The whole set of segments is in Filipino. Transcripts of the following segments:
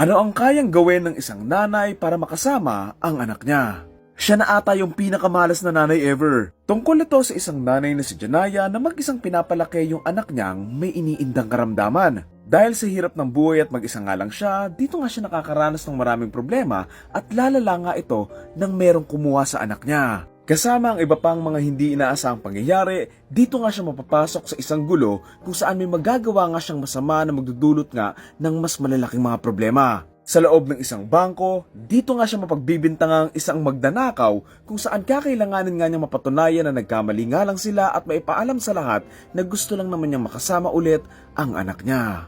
Ano ang kayang gawin ng isang nanay para makasama ang anak niya? Siya na ata yung pinakamalas na nanay ever. Tungkol ito sa isang nanay na si Janaya na mag-isang pinapalaki yung anak niyang may iniindang karamdaman. Dahil sa hirap ng buhay at mag-isa nga lang siya, dito nga siya nakakaranas ng maraming problema at lalala nga ito nang merong kumuha sa anak niya. Kasama ang iba pang mga hindi inaasahang pangyayari, dito nga siya mapapasok sa isang gulo kung saan may magagawa nga siyang masama na magdudulot nga ng mas malalaking mga problema. Sa loob ng isang bangko, dito nga siya mapagbibintangang isang magdanakaw kung saan kakailanganin nga niyang mapatunayan na nagkamali nga lang sila at maipaalam sa lahat na gusto lang naman niyang makasama ulit ang anak niya.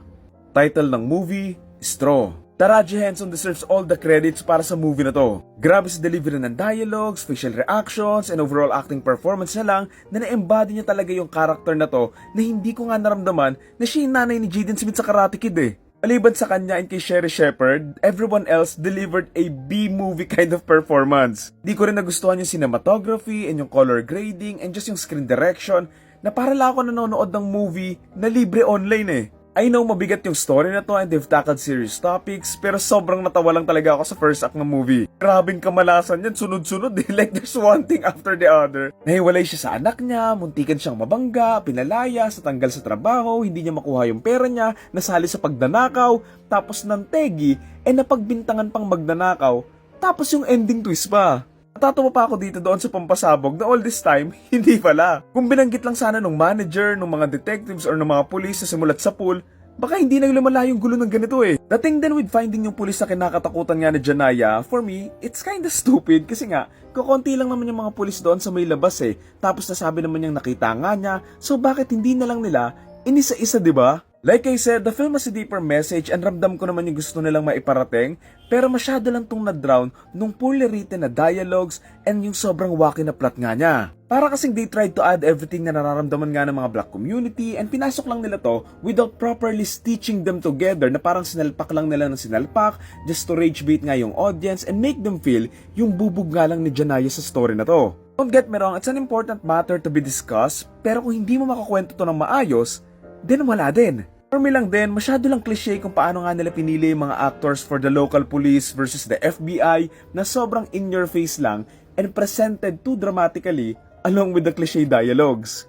Title ng movie, Straw. Taraji Henson deserves all the credits para sa movie na to. Grabe sa delivery ng dialogues, facial reactions, and overall acting performance niya lang na na-embody niya talaga yung character na to na hindi ko nga naramdaman na siya yung nanay ni Jaden Smith sa Karate Kid eh. Maliban sa kanya and kay Sherry Shepard, everyone else delivered a B-movie kind of performance. Di ko rin nagustuhan yung cinematography and yung color grading and just yung screen direction na para lang ako nanonood ng movie na libre online eh. I know mabigat yung story na to and they've tackled serious topics pero sobrang natawa lang talaga ako sa first act ng movie. Grabing kamalasan yan, sunod-sunod eh. Like there's one thing after the other. Nahiwalay siya sa anak niya, muntikan siyang mabangga, pinalaya, sa tanggal sa trabaho, hindi niya makuha yung pera niya, nasali sa pagdanakaw, tapos ng tegi, eh napagbintangan pang magdanakaw, tapos yung ending twist pa. Natatawa pa ako dito doon sa pampasabog na all this time, hindi pala. Kung binanggit lang sana nung manager, nung mga detectives or nung mga pulis na simulat sa pool, baka hindi na lumala yung gulo ng ganito eh. The thing then with finding yung pulis na kinakatakutan nga ni Janaya, for me, it's kinda stupid kasi nga, kukonti lang naman yung mga pulis doon sa may labas eh. Tapos nasabi naman niyang nakita nga niya, so bakit hindi na lang nila inisa-isa ba? Like I said, the film has a deeper message and ramdam ko naman yung gusto nilang maiparating pero masyado lang tong na-drown nung poorly written na dialogues and yung sobrang wacky na plot nga niya. Para kasing they tried to add everything na nararamdaman nga ng mga black community and pinasok lang nila to without properly stitching them together na parang sinalpak lang nila ng sinalpak just to rage bait nga yung audience and make them feel yung bubog nga lang ni Janaya sa story na to. Don't get me wrong, it's an important matter to be discussed pero kung hindi mo makakwento to ng maayos, then wala din. For me lang din, masyado lang cliche kung paano nga nila pinili yung mga actors for the local police versus the FBI na sobrang in your face lang and presented too dramatically along with the cliche dialogues.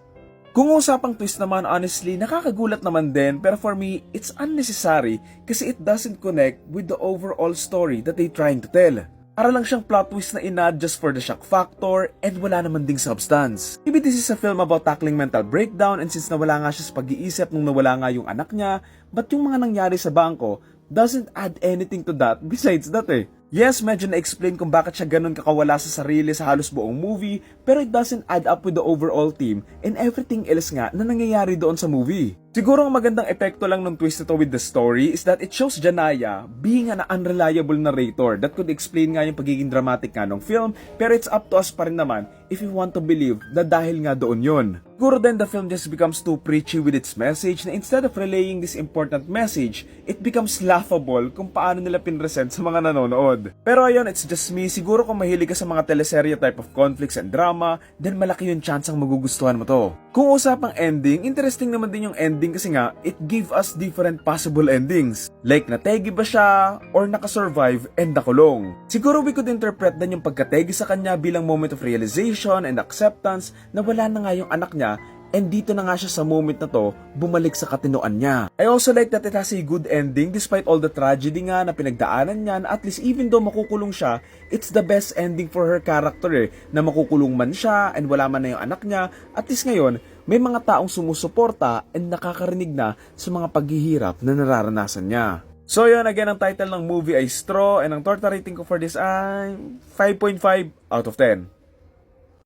Kung usapang twist naman, honestly, nakakagulat naman din pero for me, it's unnecessary kasi it doesn't connect with the overall story that they trying to tell. Para lang siyang plot twist na inad just for the shock factor and wala naman ding substance. Maybe this is a film about tackling mental breakdown and since nawala nga siya sa pag-iisip nung nawala nga yung anak niya, but yung mga nangyari sa bangko doesn't add anything to that besides that eh. Yes, medyo na-explain kung bakit siya ganun kakawala sa sarili sa halos buong movie, pero it doesn't add up with the overall theme and everything else nga na nangyayari doon sa movie. Siguro ang magandang epekto lang ng twist ito with the story is that it shows Janaya being an unreliable narrator that could explain nga yung pagiging dramatic nga ng film, pero it's up to us pa rin naman if we want to believe na dahil nga doon yun. Siguro then the film just becomes too preachy with its message na instead of relaying this important message, it becomes laughable kung paano nila pinresent sa mga nanonood. Pero ayun, it's just me. Siguro kung mahilig ka sa mga teleserye type of conflicts and drama, then malaki yung chance ang magugustuhan mo to. Kung usapang ending, interesting naman din yung ending kasi nga, it gave us different possible endings. Like nategi ba siya, or nakasurvive and nakulong. Siguro we could interpret din yung pagkategi sa kanya bilang moment of realization and acceptance na wala na nga yung anak niya And dito na nga siya sa moment na to, bumalik sa katinoan niya. I also like that it has a good ending despite all the tragedy nga na pinagdaanan niya at least even though makukulong siya, it's the best ending for her character eh, na makukulong man siya and wala man na yung anak niya, at least ngayon, may mga taong sumusuporta and nakakarinig na sa mga paghihirap na nararanasan niya. So yun, again, ang title ng movie ay Straw and ang torta rating ko for this ay 5.5 out of 10.